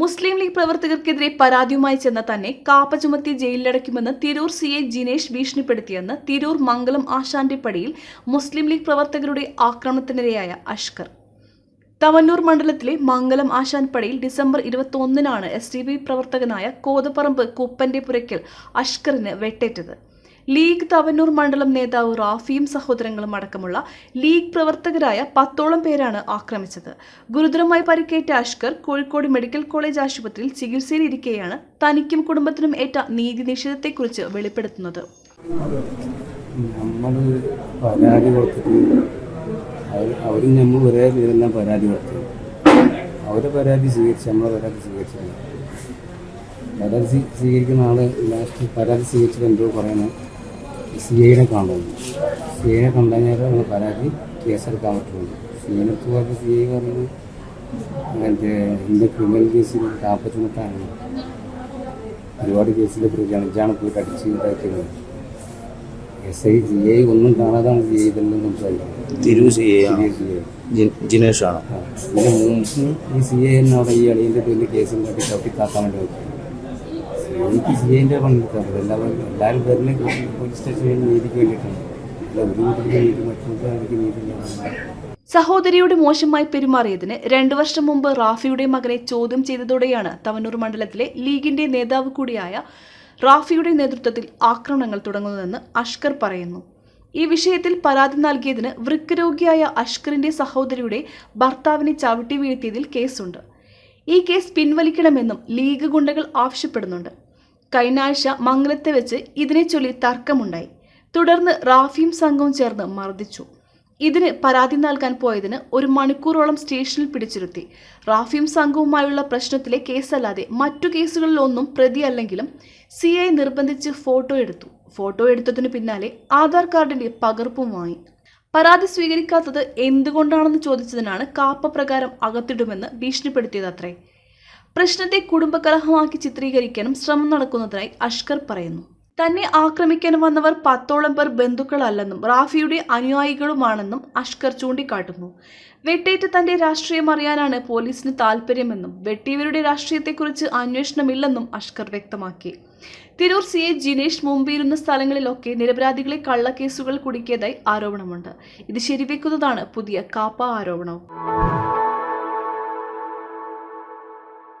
മുസ്ലിം league പ്രവർത്തകർക്കെതിരെ പരാതിയുമായി ചെന്ന തന്നെ കാപ്പ ചുമത്തി ജയിലിലടയ്ക്കുമെന്ന് തിരൂർ സി എ ജിനേഷ് ഭീഷണിപ്പെടുത്തിയെന്ന് തിരൂർ മംഗലം ആശാന്റിപ്പടിയിൽ മുസ്ലിം ലീഗ് പ്രവർത്തകരുടെ ആക്രമണത്തിനിരയായ അഷ്കർ. തവന്നൂർ മണ്ഡലത്തിലെ മംഗലം ആശാൻപടിയിൽ ഡിസംബർ ഇരുപത്തൊന്നിനാണ് എസ് ഡി ബി പ്രവർത്തകനായ കോതപ്പറമ്പ് കുപ്പന്റെ പുരയ്ക്കൽ അഷ്കറിന് വെട്ടേറ്റത്. ലീഗ് തവന്നൂർ മണ്ഡലം നേതാവ് റാഫിയും സഹോദരങ്ങളും അടക്കമുള്ള ലീഗ് പ്രവർത്തകരായ പത്തോളം പേരാണ് ആക്രമിച്ചത്. ഗുരുതരമായി പരിക്കേറ്റ അഷ്കർ കോഴിക്കോട് മെഡിക്കൽ കോളേജ് ആശുപത്രിയിൽ ചികിത്സയിലിരിക്കെയാണ് തനിക്കും കുടുംബത്തിനും ഏറ്റ നീതി നിഷേധത്തെക്കുറിച്ച് വെളിപ്പെടുത്തുന്നത്. നമ്മൾ പരാതി കൊടുത്തിട്ട് അവർ നമ്മൾ ഒരേ രീതിയിലെല്ലാം പരാതി കൊടുത്തു അവരെ പരാതി സ്വീകരിച്ച് നമ്മളെ പരാതി സ്വീകരിച്ചാണ് പരാതി സ്വീകരിക്കുന്ന ആൾ ലാസ്റ്റ് പരാതി സ്വീകരിച്ചത് എന്തോ പറയുന്നത് സി ഐനെ കാണുന്നു. സി ഐനെ കണ്ടു കഴിഞ്ഞാൽ നമ്മൾ പരാതി കേസെടുക്കാൻ പറ്റുള്ളൂ. സി ഐനെ പറഞ്ഞ സി ഐ പറഞ്ഞത് അങ്ങനത്തെ ഇന്ത്യ ക്രിമിനൽ കേസിൽ കാപ്പച്ചുമത്താണ് ഒരുപാട് കേസിന്റെ പ്രതിയാണ്. ഇതാണ് പോയിട്ട് അടിച്ച് ഉണ്ടാക്കിയത് എസ് ഐ സി ഐ ഒന്നും കാണാതാണ് സി ഐ ഇതെല്ലാം സംസാരിക്കുന്നത്. തിരു സി ഐ ജിനേഷാണ്. ഇതിന് മുമ്പ് ഈ സി ഐ തന്നെ അവിടെ ഈ അളിയന്റെ പേരിൽ ചവിട്ടി കാക്കാൻ വേണ്ടി നോക്കി എനിക്ക് സി ഐന്റെ പണിയെടുക്കാറ് എല്ലാവരും എല്ലാവരും വരുന്ന പോലീസ് സ്റ്റേഷനിൽ നീതിക്ക് വേണ്ടിയിട്ടാണ്. നീതി മറ്റൊരു സഹോദരിയോട് മോശമായി പെരുമാറിയതിന് രണ്ടു വർഷം മുമ്പ് റാഫിയുടെ മകനെ ചോദ്യം ചെയ്തതോടെയാണ് തവനൂർ മണ്ഡലത്തിലെ ലീഗിന്റെ നേതാവ് കൂടിയായ റാഫിയുടെ നേതൃത്വത്തിൽ ആക്രമണങ്ങൾ തുടങ്ങുന്നതെന്ന് അഷ്കർ പറയുന്നു. ഈ വിഷയത്തിൽ പരാതി നൽകിയതിന് വൃക്കരോഗിയായ അഷ്കറിന്റെ സഹോദരിയുടെ ഭർത്താവിനെ ചവിട്ടി വീഴ്ത്തിയതിൽ കേസുണ്ട്. ഈ കേസ് പിൻവലിക്കണമെന്നും ലീഗ് ഗുണ്ടകൾ ആവശ്യപ്പെടുന്നുണ്ട്. കഴിഞ്ഞ ആഴ്ച മംഗലത്തെ വെച്ച് ഇതിനെ ചൊല്ലി തർക്കമുണ്ടായി. തുടർന്ന് റാഫിയും സംഘവും ചേർന്ന് മർദ്ദിച്ചു. ഇതിന് പരാതി നൽകാൻ പോയതിന് ഒരു മണിക്കൂറോളം സ്റ്റേഷനിൽ പിടിച്ചിരുത്തി. റാഫിയും സംഘവുമായുള്ള പ്രശ്നത്തിലെ കേസല്ലാതെ മറ്റു കേസുകളിലൊന്നും പ്രതിയല്ലെങ്കിലും സി ഐ നിർബന്ധിച്ച് ഫോട്ടോ എടുത്തു. ഫോട്ടോ എടുത്തതിനു പിന്നാലെ ആധാർ കാർഡിന്റെ പകർപ്പും വാങ്ങി. പരാതി സ്വീകരിക്കാത്തത് എന്തുകൊണ്ടാണെന്ന് ചോദിച്ചതിനാണ് കാപ്പ പ്രകാരം അകത്തിടുമെന്ന് ഭീഷണിപ്പെടുത്തിയതത്രേ. പ്രശ്നത്തെ കുടുംബകലഹമാക്കി ചിത്രീകരിക്കാനും ശ്രമം നടക്കുന്നതായി അഷ്കർ പറയുന്നു. തന്നെ ആക്രമിക്കാൻ വന്നവർ പത്തോളം പേർ ബന്ധുക്കളല്ലെന്നും റാഫിയുടെ അനുയായികളുമാണെന്നും അഷ്കർ ചൂണ്ടിക്കാട്ടുന്നു. വെട്ടേറ്റ് തന്റെ രാഷ്ട്രീയം അറിയാനാണ് പോലീസിന് താല്പര്യമെന്നും വെട്ടിയവരുടെ രാഷ്ട്രീയത്തെക്കുറിച്ച് അന്വേഷണമില്ലെന്നും അഷ്കർ വ്യക്തമാക്കി. തിരൂർ സി എ ജിനേഷ് മുംബൈയിലുന്ന സ്ഥലങ്ങളിലൊക്കെ നിരപരാധികളെ കള്ളക്കേസുകൾ കുടുക്കിയതായി ആരോപണമുണ്ട്. ഇത് ശരിവെക്കുന്നതാണ് പുതിയ കാപ്പ ആരോപണം.